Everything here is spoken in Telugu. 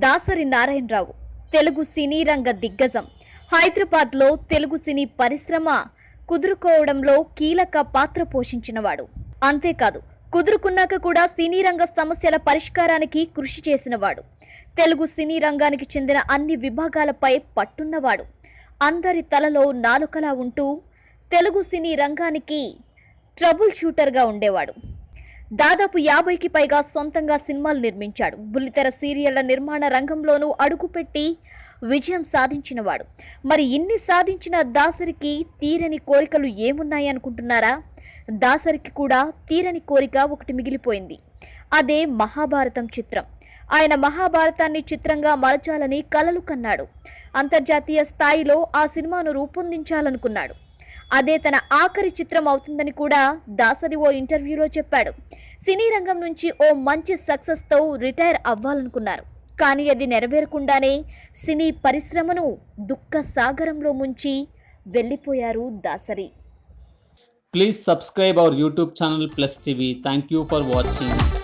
దాసరి నారాయణరావు. తెలుగు సినీ రంగ దిగ్గజం. హైదరాబాద్లో తెలుగు సినీ పరిశ్రమ కుదురుకోవడంలో కీలక పాత్ర పోషించినవాడు. అంతేకాదు కుదురుకున్నాక కూడా సినీ రంగ సమస్యల పరిష్కారానికి కృషి చేసినవాడు. తెలుగు సినీ రంగానికి చెందిన అన్ని విభాగాలపై పట్టున్నవాడు. అందరి తలలో నాలుకలా ఉంటూ తెలుగు సినీ రంగానికి ట్రబుల్ షూటర్గా ఉండేవాడు. దాదాపు యాభైకి పైగా సొంతంగా సినిమాలు నిర్మించాడు. బుల్లితెర సీరియళ్ళ నిర్మాణ రంగంలోనూ అడుగుపెట్టి విజయం సాధించినవాడు. మరి ఇన్ని సాధించిన దాసరికి తీరని కోరికలు ఏమున్నాయి అనుకుంటున్నారా? దాసరికి కూడా తీరని కోరిక ఒకటి మిగిలిపోయింది. అదే మహాభారతం చిత్రం. ఆయన మహాభారతాన్ని చిత్రంగా మలచాలని కలలు కన్నాడు. అంతర్జాతీయ స్థాయిలో ఆ సినిమాను రూపొందించాలనుకున్నాడు. అదే తన ఆఖరి చిత్రం అవుతుందని కూడా దాసరి ఓ ఇంటర్వ్యూలో చెప్పాడు. సినీ రంగం నుంచి ఓ మంచి సక్సెస్తో రిటైర్ అవ్వాలనుకున్నారు. కానీ అది నెరవేరకుండానే సినీ పరిశ్రమను దుఃఖ సాగరంలో ముంచి వెళ్ళిపోయారు Dasari. Please subscribe our YouTube channel plus TV thank you for watching